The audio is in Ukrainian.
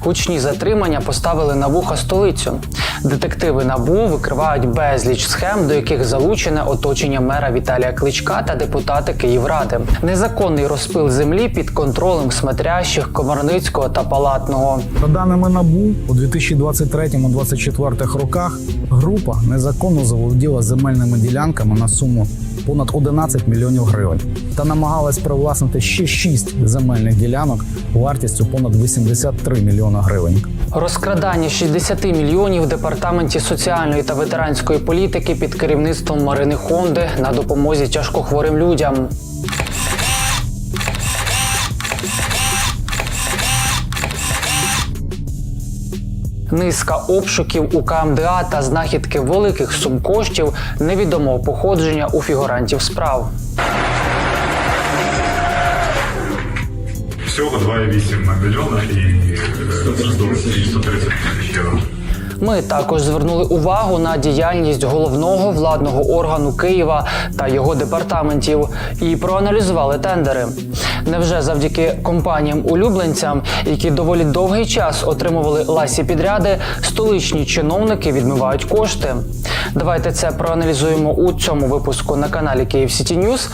Гучні затримання поставили на вуха столицю. Детективи НАБУ викривають безліч схем, до яких залучене оточення мера Віталія Кличка та депутати Київради. Незаконний розпил землі під контролем смотрящих Комарницького та Палатного. За даними НАБУ, у 2023-2024 роках група незаконно заволоділа земельними ділянками на суму понад 11 мільйонів гривень та намагалась привласнити ще 6 земельних ділянок вартістю понад 83 мільйона гривень. Розкрадання 60 мільйонів в департаменті соціальної та ветеранської політики під керівництвом Марини Хонди на допомозі тяжкохворим людям. Низка обшуків у КМДА та знахідки великих сум коштів невідомого походження у фігурантів справ. Всього 2,8 мільйона і е, 130 тисяч євро. Ми також звернули увагу на діяльність головного владного органу Києва та його департаментів і проаналізували тендери. Невже завдяки компаніям-улюбленцям, які доволі довгий час отримували ласі підряди, столичні чиновники відмивають кошти? Давайте це проаналізуємо у цьому випуску на каналі Київ Сіті Ньюс.